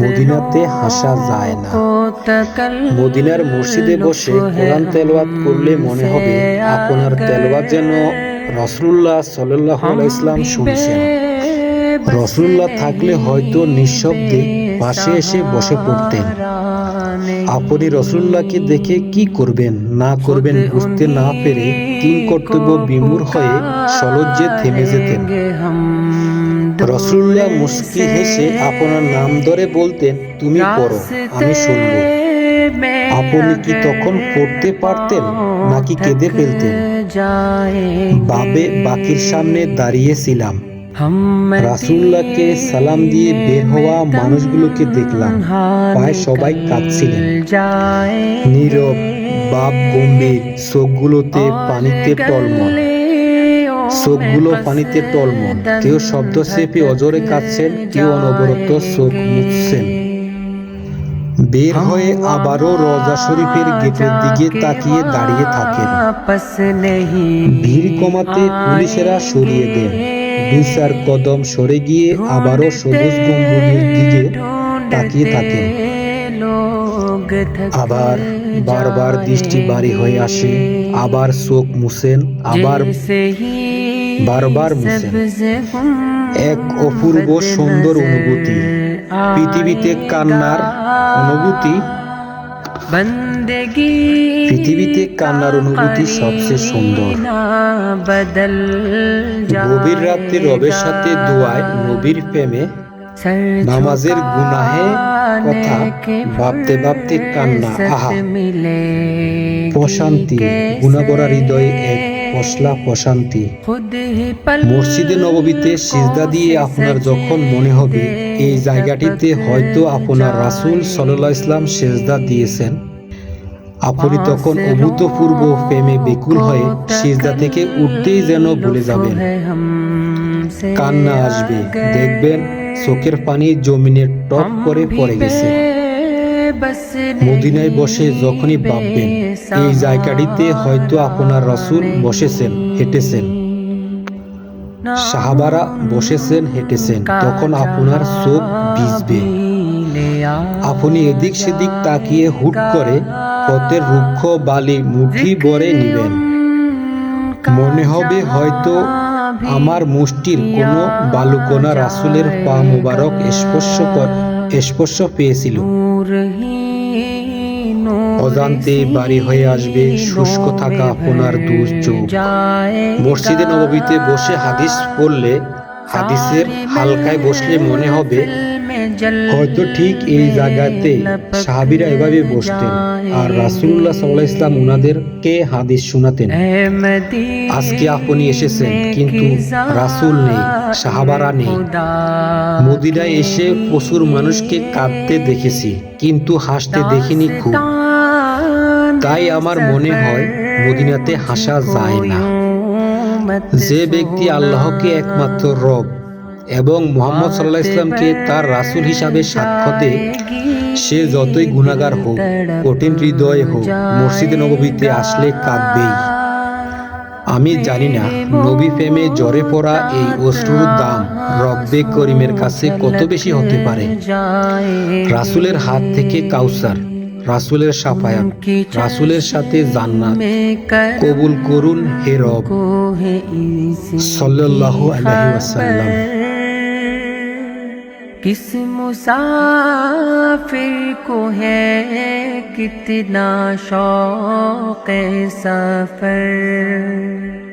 মদিনাতে হাসা যায় না। মদিনার মসজিদে বসে কোরআন তেলাওয়াত করলে মনে হবে আপনার তেলাওয়াত যেন রসুল্লাহ সাল্লাহ ইসলাম শুনছেন। রসুল্লাহ থাকলে হয়তো নিঃশব্দে পাশে এসে বসে পড়তেন। আপনি রসুল্লাহকে দেখে কি করবেন না করবেন বুঝতে না পেরে তিন কর্তব্য বিমূর হয়ে সলজ্জে থেমে যেতেন। রসুল্লাহ মুস্কি হেসে আপনার নাম ধরে বলতেন, তুমি পড়ো, আমি শুনব। আপনি কি তখন পড়তে পারতেন নাকি কেঁদে ফেলতেন? বাবে বাকির সামনে দাঁড়িয়েছিলাম। রাসুল্লাহকে সালাম দিয়ে বের হওয়া মানুষগুলোকে দেখলাম। প্রায় সবাই কাঁদছিলেন। নীরব, বাপ গম্ভীর চোখগুলোতে পানিতে টলমল। চোখগুলো পানিতে টলমল। কেউ শব্দ চেপে অজরে কাঁদছেন কেউ অনবরত চোখ মুছছেন। বের হয়ে আবারও রজা শরীফের গেটের দিকে তাকিয়ে দাঁড়িয়ে থাকেন। ভিড় কমাতে পুলিশেরা সরিয়ে দেন। দুই চার কদম সরে গিয়ে আবারও সবুজ গম্বুজের দিকে তাকিয়ে থাকেন। আবার বারবার দৃষ্টি বাড়ি হয়ে আসে। আবার চোখ মুছেন আবার বারবার মুছেন এক অপূর্ব সুন্দর অনুভূতি। পৃথিবীতে কান্নার অনুভূতি। পৃথিবীতে কান্নার অনুভূতি সবচেয়ে সুন্দর। গভীর রাত্রে রবের সাথে দোয়ায় নবীর প্রেমে নামাজের গুনাহে কথা ভাবতে ভাবতে কান্না আহা। প্রশান্তি গুণাগড়া হৃদয়ে এক পশলা প্রশান্তি। মসজিদে নববীতে সিজদা দিয়ে আপনার যখন মনে হবে এই জায়গাটিতে হয়তো আপনার রাসূল সাল্লাল্লাহু ইসলাম সেজদা দিয়েছেন। আপনি তখন অভূতপূর্ব প্রেমে বেকুল হয়ে সিজদা থেকে উঠতেই যেন ভুলে যাবেন। কান্না আসবে দেখবেন চোখের পানি জমিনে টপ করে পড়ে গেছে। মদিনায় বসে যখনই ভাববেন, এই জায়গাটিতে হয়তো আপনার রসুল বসেছেন, হেঁটেছেন। সাহাবারা বসেছেন, হেঁটেছেন, তখন আপনার চোখ ভিজবে। আপনি এদিক সেদিক তাকিয়ে হুট করে পথের রুক্ষ বালি মুঠি ভরে নিবেন। মনে হবে হয়তো আমার মুষ্টির কোনো বালুকোনা রাসুলের পা মুবারক স্পর্শ কর- স্পর্শ পেয়েছিল। অজান্তে বাড়ি হয়ে আসবে, শুষ্ক থাকা আপনার দুর্যোগ। মসজিদে নববীতে বসে হাদিস পড়লে, হাদিসের হালকায় বসলে মনে হবে হয়তো ঠিক এই জায়গাতে সাহাবিরা এভাবে বসতেন। আর ইসলাম হাদিস শোনাতেন। আজকে আপনি এসেছেন, কিন্তু নেই, সাহাবারা নেই। মদিনায় এসে প্রচুর মানুষকে কাঁদতে দেখেছি, কিন্তু হাসতে দেখিনি খুব। তাই আমার মনে হয় মদিনাতে হাসা যায় না। যে ব্যক্তি আল্লাহকে একমাত্র রব এবং মোহাম্মদ সাল্লাহ ইসলামকে তার রাসূল হিসাবে সাক্ষ্য দেয় সে যতই গুণাগার হোক কঠিন হৃদয় হোক মসজিদে নববীতে আসলে কাঁদবেই। আমি জানি না নবী প্রেমে জ্বরে পড়া এই অশ্রুর দাম রব্বে করিমের কাছে কত বেশি হতে পারে? রাসূলের হাত থেকে কাউসার রাসূলের সাফায়াত রাসূলের সাথে জান্নাত। কবুল করুন হে রব। সাল্লাল্লাহু আলাইহি ওয়াসাল্লাম। کس مسافر کو ہے کتنا شوق سفر؟